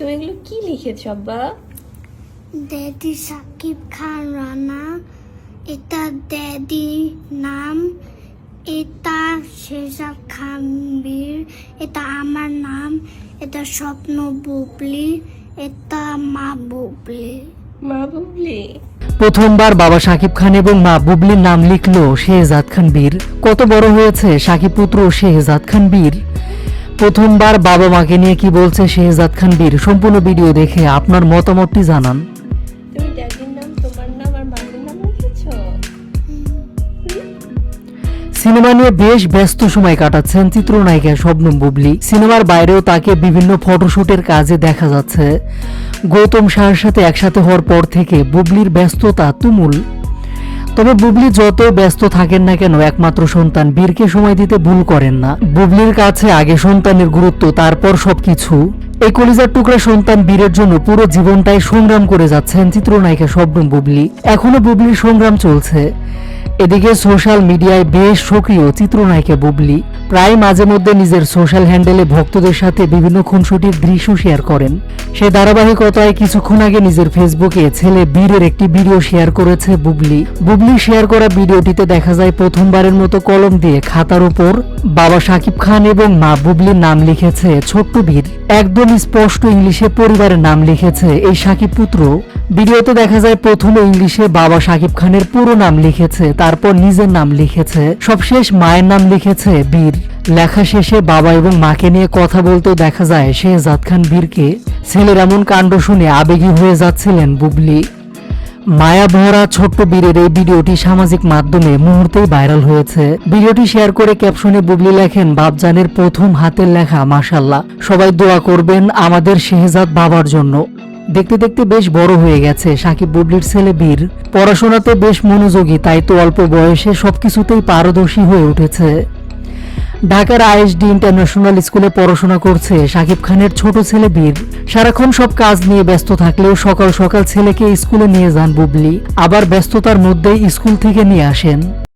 তুমি এগুলো কি লিখেছ আব্বা? ড্যাডি সাকিব খান রানা। এটা ড্যাডি নাম। এটা শেজাব খান বীর। এটা আমার নাম। এটা স্বপ্ন বুবলি। এটা মা বুবলি। মা বুবলি? প্রথমবার বাবা সাকিব খান এবং মা বুবলির নাম লিখলো শেহজাদ খান বীর। কত বড় হয়েছে সাকিব পুত্র শেহজাদ খান বীর? প্রথমবার বাবা মাকে নিয়ে কি বলছে শেহজাদ খান বীর? সম্পূর্ণ ভিডিও দেখে আপনার মতামতটি জানান। তুমি ড্যাডির নাম তোমার নাম আর মামির নাম লিখেছ? সিনেমা নিয়ে বেশ ব্যস্ত সময় কাটাচ্ছেন চিত্রনায়িকা শবনম বুবলি। সিনেমার বাইরেও তাকে বিভিন্ন ফটোশুটের কাজে দেখা যাচ্ছে। গৌতম শাহের সাথে একসাথে হওয়ার পর থেকে বুবলির ব্যস্ততা তুমুল। তবে বুবলি যত ব্যস্ত থাকেন না কেন, একমাত্র সন্তান বীরকে সময় দিতে ভুল করেন না। বুবলির কাছে আগে সন্তানের গুরুত্ব, তারপর সবকিছু। এই কলিজার টুকরা সন্তান বীরের জন্য পুরো জীবনটাই সংগ্রাম করে যাচ্ছেন চিত্রনায়িকা শবনম বুবলি। এখনও বুবলির সংগ্রাম চলছে। এদিকে সোশ্যাল মিডিয়ায় বেশ সক্রিয় চিত্রনায়িকা বুবলি। প্রায় মাঝে মধ্যে নিজের সোশ্যাল হ্যান্ডেলে ভক্তদের সাথে বিভিন্ন খুনসুটির দৃশ্য শেয়ার করেন। সে ধারাবাহিকতায় কিছুক্ষণ আগে নিজের ফেসবুকে ছেলে বীরের একটি ভিডিও শেয়ার করেছে বুবলি। বুবলি শেয়ার করা ভিডিওটিতে দেখা যায় প্রথমবারের মতো কলম দিয়ে খাতার উপর বাবা সাকিব খান এবং মা বুবলির নাম লিখেছে ছোট্ট বীর। একদম স্পষ্ট ইংলিশে পরিবারের নাম লিখেছে এই সাকিব পুত্র। ভিডিওতে দেখা যায় প্রথমে ইংলিশে বাবা সাকিব খানের পুরো নাম লিখেছে, তারপর নিজের নাম লিখেছে, সবশেষ মায়ের নাম লিখেছে বীর। লেখা শেষে বাবা এবং মাকে নিয়ে কথা বলতেও দেখা যায় শেহজাদ খান বীরকে। ছেলের এমন কাণ্ড শুনে আবেগী হয়ে যাচ্ছিলেন বুবলি। মায়া ভরা ছোট্ট বীরের এই ভিডিওটি সামাজিক মাধ্যমে মুহূর্তেই ভাইরাল হয়েছে। ভিডিওটি শেয়ার করে ক্যাপশনে বুবলি লেখেন বাবজানের প্রথম হাতের লেখা মাসাল্লাহ সবাই দোয়া করবেন আমাদের শেহজাদ বাবার জন্য। দেখতে দেখতে বেশ বড় হয়ে গেছে সাকিব বুবলির ছেলে বীর। পড়াশোনাতে বেশ মনোযোগী, তাই তো অল্প বয়সে সবকিছুতেই পারদর্শী হয়ে উঠেছে। ঢাকার আইএসডি ইন্টারন্যাশনাল স্কুলে পড়াশোনা করছে শাকিব খানের ছোট ছেলে বীর। সারাক্ষণ সব কাজ নিয়ে ব্যস্ত থাকলেও সকাল সকাল ছেলেকে স্কুলে নিয়ে যান বুবলি। আবার ব্যস্ততার মধ্যেই স্কুল থেকে নিয়ে আসেন।